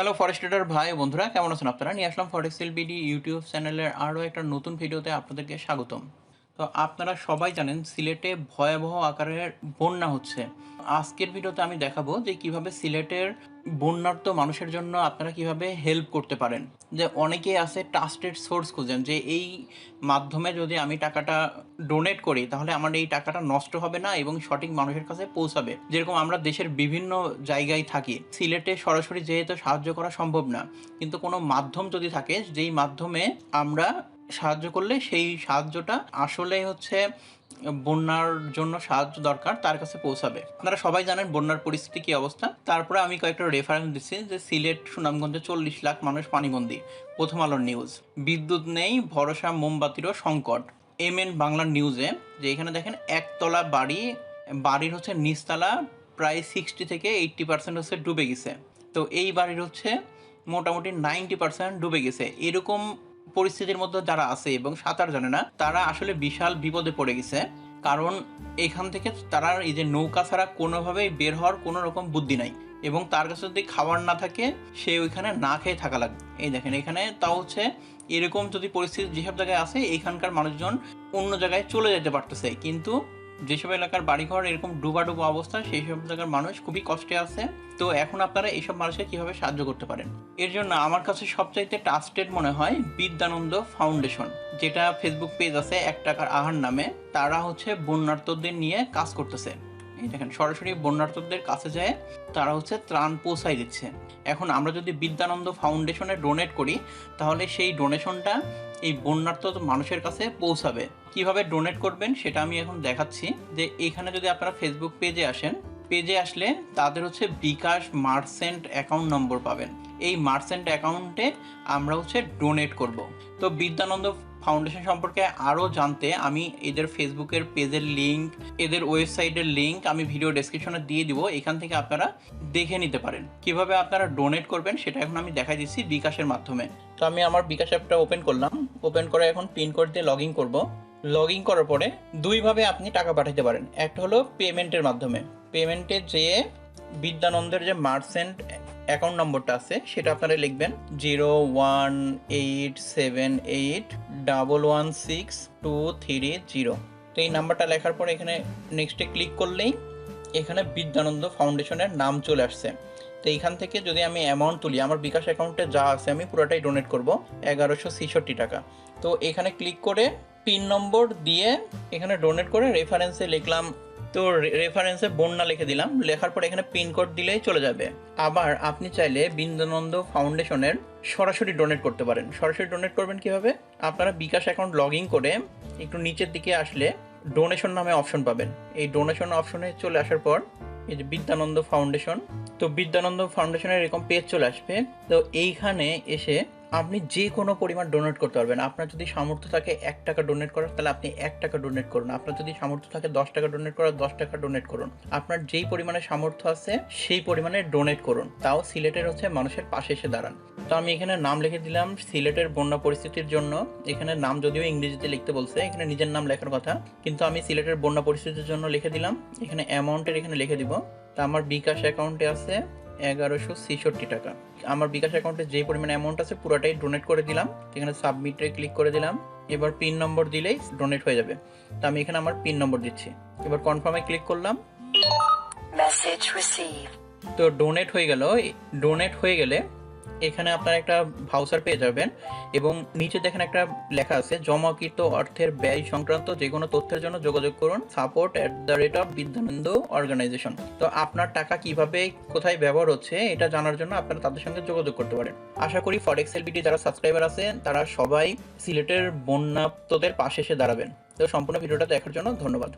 Hello ফরেস্টেডার ভাই, বন্ধুরা, কেমন আছেন আপনারা? নিয়ে আসলাম ফরেস্ট বিডি ইউটিউব চ্যানেলের আরও একটা নতুন ভিডিওতে আপনাদেরকে স্বাগতম। তো আপনারা সবাই জানেন সিলেটে ভয়াবহ আকারের বন্যা হচ্ছে। আজকের ভিডিওতে আমি দেখাবো যে কীভাবে সিলেটের বন্যার্ত মানুষের জন্য আপনারা কীভাবে হেল্প করতে পারেন। যে অনেকেই আছে ট্রাস্টেড সোর্স খুঁজেন যে এই মাধ্যমে যদি আমি টাকাটা ডোনেট করি, তাহলে আমার এই টাকাটা নষ্ট হবে না এবং সঠিক মানুষের কাছে পৌঁছাবে। যেরকম আমরা দেশের বিভিন্ন জায়গায় থাকি, সিলেটে সরাসরি যেহেতু সাহায্য করা সম্ভব না, কিন্তু কোনো মাধ্যম যদি থাকে, যেই মাধ্যমে আমরা সাহায্য করলে সেই সাহায্যটা আসলে হচ্ছে বন্যার জন্য সাহায্য দরকার তার কাছে পৌঁছাবে। আপনারা সবাই জানেন বন্যার পরিস্থিতি কি অবস্থা। তারপরে আমি কয়েকটা রেফারেন্স দিচ্ছি যে সিলেট, সুনামগঞ্জে চল্লিশ লাখ মানুষ পানিবন্দী। প্রথম আলোর নিউজ বিদ্যুৎ নেই, ভরসা মোমবাতিরও সংকট। এম এন বাংলার নিউজে যে এখানে দেখেন একতলা বাড়ি, বাড়ির হচ্ছে নিচতলা প্রায় সিক্সটি থেকে এইট্টি পার্সেন্ট হচ্ছে ডুবে গেছে। তো এই বাড়ির হচ্ছে মোটামুটি নাইনটি পার্সেন্ট ডুবে গেছে। এরকম পরিস্থিতির মধ্যে যারা আছে এবং সাঁতার জানে না, তারা আসলে বিশাল বিপদে পড়ে গেছে। কারণ এখান থেকে তারা এই যে নৌকা ছাড়া কোনোভাবেই বের হওয়ার কোনো রকম বুদ্ধি নাই এবং তার কাছে যদি খাবার না থাকে, সে ওইখানে না খেয়ে থাকা লাগবে এই দেখেন, এখানে তা হচ্ছে এরকম যদি পরিস্থিতি যেসব জায়গায় আছে, এখানকার মানুষজন অন্য জায়গায় চলে যেতে পারতেছে। কিন্তু যেসব এলাকার বাড়িঘর এরকম ডুবাডুবো ডুবা অবস্থা সেই সব এলাকার মানুষ খুবই কষ্টে আছে। তো এখন আপনারা এইসব মানুষকে কীভাবে সাহায্য করতে পারেন? এর জন্য আমার কাছে সবচাইতে ট্রাস্টেড মনে হয় বিদ্যানন্দ ফাউন্ডেশন যেটা ফেসবুক পেজ আছে, এক টাকার আহার নামে। তারা হচ্ছে বন্যার্থদের নিয়ে কাজ করতেছে। এই দেখেন, সরাসরি বন্যার্থদের কাছে যায়, তারা হচ্ছে ত্রাণ পৌঁছাই দিচ্ছে। এখন আমরা যদি বিদ্যানন্দ ফাউন্ডেশনে ডোনেট করি, তাহলে সেই ডোনেশনটা এই বন্যার্থ মানুষের কাছে পৌঁছাবে। কীভাবে ডোনেট করবেন সেটা আমি এখন দেখাচ্ছি। যে এখানে যদি আপনারা ফেসবুক পেজে আসেন পেজে আসলে তাদের হচ্ছে বিকাশ মার্সেন্ট অ্যাকাউন্ট নম্বর পাবেন। এই মার্সেন্ট অ্যাকাউন্টে আমরা হচ্ছে ডোনেট করব। তো বিদ্যানন্দ ফাউন্ডেশন সম্পর্কে আরও জানতে আমি এদের ফেসবুকের পেজের লিঙ্ক এদের ওয়েবসাইটের লিঙ্ক আমি ভিডিও ডেসক্রিপশনে দিয়ে দিব। এখান থেকে আপনারা দেখে নিতে পারেন। কীভাবে আপনারা ডোনেট করবেন সেটা এখন আমি দেখাই দিচ্ছি বিকাশের মাধ্যমে। তো আমি আমার বিকাশ অ্যাপটা ওপেন করলাম। ওপেন করে এখন পিন কোড দিয়ে লগ ইন করব। লগ ইন করার পরে দুইভাবে আপনি টাকা পাঠাতে পারেন। একটা হলো পেমেন্টের মাধ্যমে। পেমেন্টে যেয়ে বিদ্যানন্দের যে মার্চেন্ট অ্যাকাউন্ট নম্বরটা আছে, সেটা আপনারা লিখবেন zero one eight seven eight double one six two three zero. তো এই নাম্বারটা লেখার পরে এখানে নেক্সটে ক্লিক করলেই এখানে বিদ্যানন্দ ফাউন্ডেশনের নাম চলে আসছে। তো এইখান থেকে যদি আমি অ্যামাউন্ট তুলি, আমার বিকাশ অ্যাকাউন্টে যা আছে আমি পুরোটাই ডোনেট করব, এগারোশো ছেষট্টি টাকা। তো এখানে ক্লিক করে পিন নম্বর দিয়ে এখানে ডোনেট করে রেফারেন্সে লিখলাম তো রেফারেন্সে বন্যা লিখে দিলাম। লেখার পর এখানে পিন কোড দিলেই চলে যাবে। আবার আপনি চাইলে বিন্দানন্দ ফাউন্ডেশনের সরাসরি ডোনেট করতে পারেন। সরাসরি ডোনেট করবেন কীভাবে? আপনারা বিকাশ অ্যাকাউন্ট লগ ইন করে একটু নিচের দিকে আসলে ডোনেশন নামে অপশন পাবেন। এই ডোনেশন অপশনে চলে আসার পর এই যে বিদ্যানন্দ ফাউন্ডেশন তো বিদ্যানন্দ ফাউন্ডেশনের এরকম পেজ চলে আসবে। তো এইখানে এসে আপনি যে কোনো পরিমাণ ডোনেট করতে পারবেন। আপনার যদি সামর্থ্য থাকে এক টাকা ডোনেট করার, তাহলে আপনি এক টাকা ডোনেট করুন। আপনার যদি সামর্থ্য থাকে দশ টাকা ডোনেট করার, দশ টাকা ডোনেট করুন। আপনার যেই পরিমাণে সামর্থ্য আছে, সেই পরিমাণে ডোনেট করুন। তাও সিলেটের হচ্ছে মানুষের পাশে এসে দাঁড়ান। তো আমি এখানে নাম লিখে দিলাম সিলেটের বন্যা পরিস্থিতির জন্য। এখানে নাম যদিও ইংরেজিতে লিখতে বলছে, এখানে নিজের নাম লেখার কথা। কিন্তু আমি সিলেটের বন্যা পরিস্থিতির জন্য লিখে দিলাম। এখানে অ্যামাউন্টের এখানে লিখে দিব। তা আমার বিকাশ অ্যাকাউন্টে আছে। এগারোশো ছেষট্টি টাকা। আমার বিকাশ অ্যাকাউন্টে যে পরিমাণ অ্যামাউন্ট আছে পুরোটাই ডোনেট করে দিলাম। এখানে সাবমিটে ক্লিক করে দিলাম। এবার পিন নম্বর দিলেই ডোনেট হয়ে যাবে। তো আমি এখানে আমার পিন নম্বর দিচ্ছি। এবার কনফার্মে ক্লিক করলাম. তো ডোনেট হয়ে গেল। ডোনেট হয়ে গেলে এখানে আপনারা একটা ভাউচার পেয়ে যাবেন এবং নিচে দেখেন একটা লেখা আছে, জমাকৃত অর্থের ব্যয় সংক্রান্ত যে কোনো তথ্যের জন্য যোগাযোগ করুন support at the rate of Bidyanondo organisation তো আপনার টাকা কীভাবে, কোথায় ব্যবহার হচ্ছে, এটা জানার জন্য আপনারা তাদের সঙ্গে যোগাযোগ করতে পারেন। আশা করি ফরেক্স এলবিটি যারা সাবস্ক্রাইবার আছে, তারা সবাই সিলেটের বন্যাপ্তদের পাশে এসে দাঁড়াবেন। তো সম্পূর্ণ ভিডিওটা দেখার জন্য ধন্যবাদ।